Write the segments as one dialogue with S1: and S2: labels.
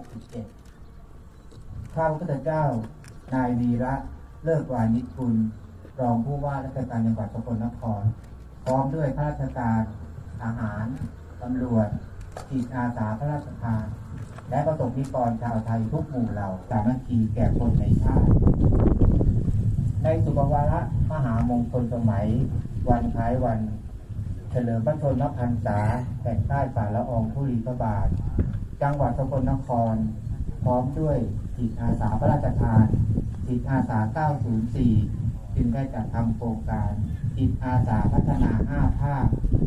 S1: 2567ข้าพเจ้านายวีระเลิกวานิชกุลรองผู้ว่าราชการจังหวัดสกลนคร พร้อมด้วยข้าราชการทหารตำรวจจิตอาสาพระราชทาน และประสบนิกรชาวไทยทุกหมู่เหล่าสามัคคีแก่คนในชาติ ในสุภวาระมหามงคลสมัย วันคล้ายวัน เฉลิมพระชนมพรรษาแห่งใต้ฝ่าละอองธุลีพระบาท จังหวัดสกลนคร พร้อมด้วยจิตอาสาพระราชทาน จิตอาสา 904 จึงได้จัดทำโครงการจิตอาสาพัฒนา 5 ภาค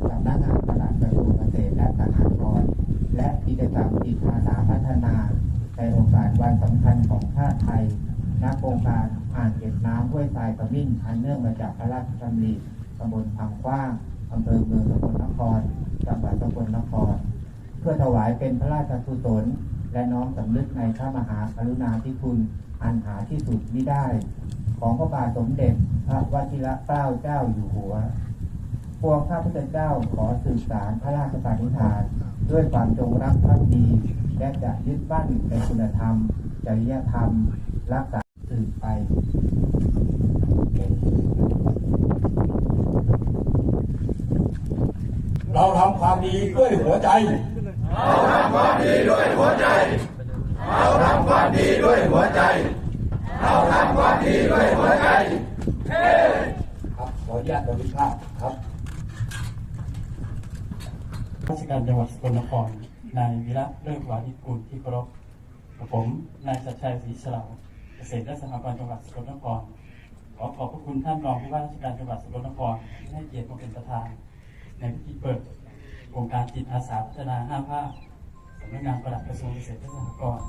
S1: สำนักงานปลัดกระทรวงเกษตรและสหกรณ์และกิจกรรมจิตอาสาพัฒนา ในโอกาสวันสำคัญของชาติไทยณโครงการอ่างเก็บน้ำห้วยทรายขมิ้นอันเนื่องมาจากพระราชดำริตำบลพังกว้างอำเภอเมืองสกลนคร จังหวัดสกลนคร พื่อถวายเป็นพระราชกุศลและน้อมสำนึกในพระมหากรุณาธิคุณอันหาที่สุดมิได้ ของพระบาทสมเด็จพระวชิระเกล้าเจ้าอยู่หัว พวงข้าพุทธเจ้าขอสื่อสารพระราชปณิธาน ด้วยความจงรักภักดี และจะยึดมั่นในคุณธรรม จริยธรรม รักษาสืบไป
S2: เราทำความดีด้วยหัวใจ เขาทำความดีด้วยหัวใจเรับขออนุญาตบันทึกภาพครับ
S3: ราชการจังหวัดสกลนคร นายวิระเลิกวานิกุลที่เคารพกับผม นายชัดชัยศรีเฉลาเกษตรและสหกรณ์จังหวัดสกลนคร ขอขอบพระคุณท่านรองผู้ว่าราชการจังหวัดสกลนครที่ให้เกียรติมาเป็นประธาน ในพิธีเปิด โครงการจิตอาสาพัฒนาห้าภาคสำนักงานประหลัดกระทรวงเกษตรและสหกรณ์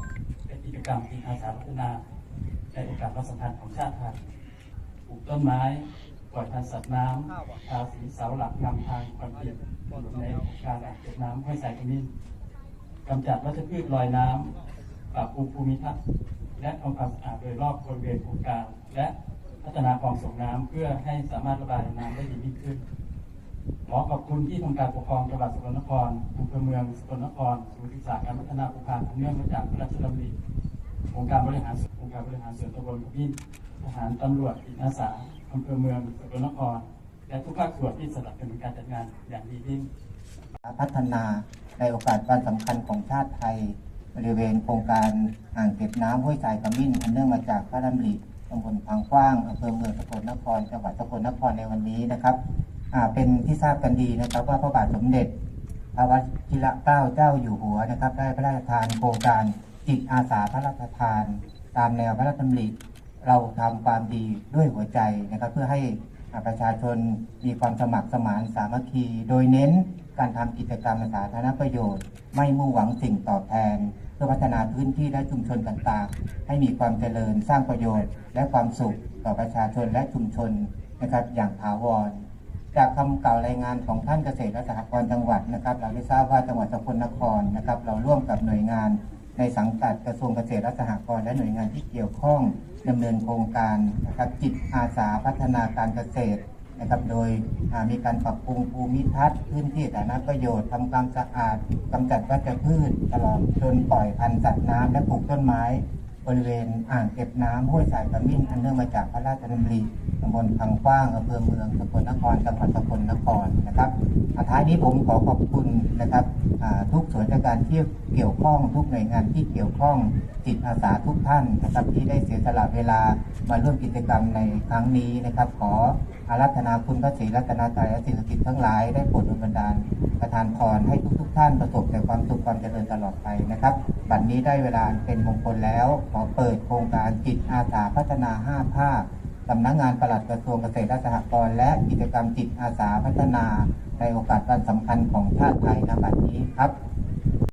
S3: และกิจกรรมจิตอาสาพัฒนาในโอกาสวันสำคัญของชาติไทยปลูกต้นไม้ปล่อยพันธุ์สัตว์น้ำทาสีเสาหลักนำทางคอนกรีตในการอ่างเก็บน้ำห้วยสายขมิ้นกำจัดวัชพืชลอยน้ำปรับปรุงภูมิทัศน์และทำความสะอาดโดยรอบบริเวณโครงการ และพัฒนาคลองส่งน้ำเพื่อให้สามารถระบายน้ำได้ดียิ่งขึ้น ขอขอบคุณที่ทำการปกครองจังหวัดสกลนครอำเภอเมืองสกลนครศูนย์ศึกษาการพัฒนาภูพานเนื่องมาจากพระราชดำริองค์การบริหารส่วนองค์การบริหารส่วนตำบลขมิ้นทหารตำรวจจิตอาสาอำเภอเมืองสกลนคร และทุกภาคส่วนที่สนับสนุนการจัดงานอย่างดียิ่ง
S1: พัฒนาในโอกาสวันสำคัญของชาติไทย บริเวณโครงการอ่างเก็บน้ำห้วยสายขมิ้นอันเนื่องมาจากพระดำริตำบลพังกว้างอำเภอเมืองสกลนครจังหวัดสกลนครในวันนี้นะครับ เป็นที่ทราบกันดีนะครับ ว่าพระบาทสมเด็จพระวชิระเกล้าเจ้าอยู่หัวนะครับ ได้พระราชทานโครงการจิตอาสาพระราชทาน ตามแนวพระราชดำริเราทำความดีด้วยหัวใจนะครับ เพื่อให้ประชาชนมีความสมัครสมานสามัคคี โดยเน้นการทำกิจกรรมสาธารณประโยชน์ ไม่มุ่งหวังสิ่งตอบแทน เพื่อพัฒนาพื้นที่และชุมชนต่างๆ ให้มีความเจริญสร้างประโยชน์ และความสุขต่อประชาชนและชุมชนนะครับอย่างถาวร จากคำกล่าวรายงานของท่านเกษตรและสหกรณ์จังหวัดนะครับ เราได้ทราบว่าจังหวัดสกลนครนะครับ เราร่วมกับหน่วยงานในสังกัดกระทรวงเกษตรและสหกรณ์และหน่วยงานที่เกี่ยวข้องดำเนินโครงการนะครับจิตอาสาพัฒนาการเกษตรนะครับ โดยมีการปรับปรุงภูมิทัศน์พื้นที่สาธารณประโยชน์ทำความสะอาดกำจัดวัชพืชตลอดจนปล่อยพันธุ์สัตว์น้ำและปลูกต้นไม้ บริเวณอ่างเก็บน้ำห้วยสายขมิ้นอันเนื่องมาจากพระราชดำริตำบลพังกว้างอำเภอเมืองสกลนครจังหวัดสกลนครนะครับท้ายนี้ผมขอขอบคุณนะครับทุกส่วนราชการที่เกี่ยวข้องทุกหน่วยงานที่เกี่ยวข้องจิตอาสาทุกท่านนะครับที่ได้เสียสละเวลามาร่วมกิจกรรมในครั้งนี้นะครับ ขออารัธนาคุณพระศรีรัตนตรัยและสิ่งศักดิ์สิทธิ์ทั้งหลายได้โปรดดลบันดาลประทานพรให้ทุกๆท่านประสบแต่ความสุขความเจริญตลอดไปนะครับ บัดนี้ได้เวลาเป็นมงคลแล้ว ขอเปิดโครงการจิตอาสาพัฒนา 5 ภาคสำนักงานปลัดกระทรวงเกษตรและสหกรณ์และกิจกรรมจิตอาสาพัฒนา ในโอกาสวันสำคัญของชาติไทยณบัดนี้ครับ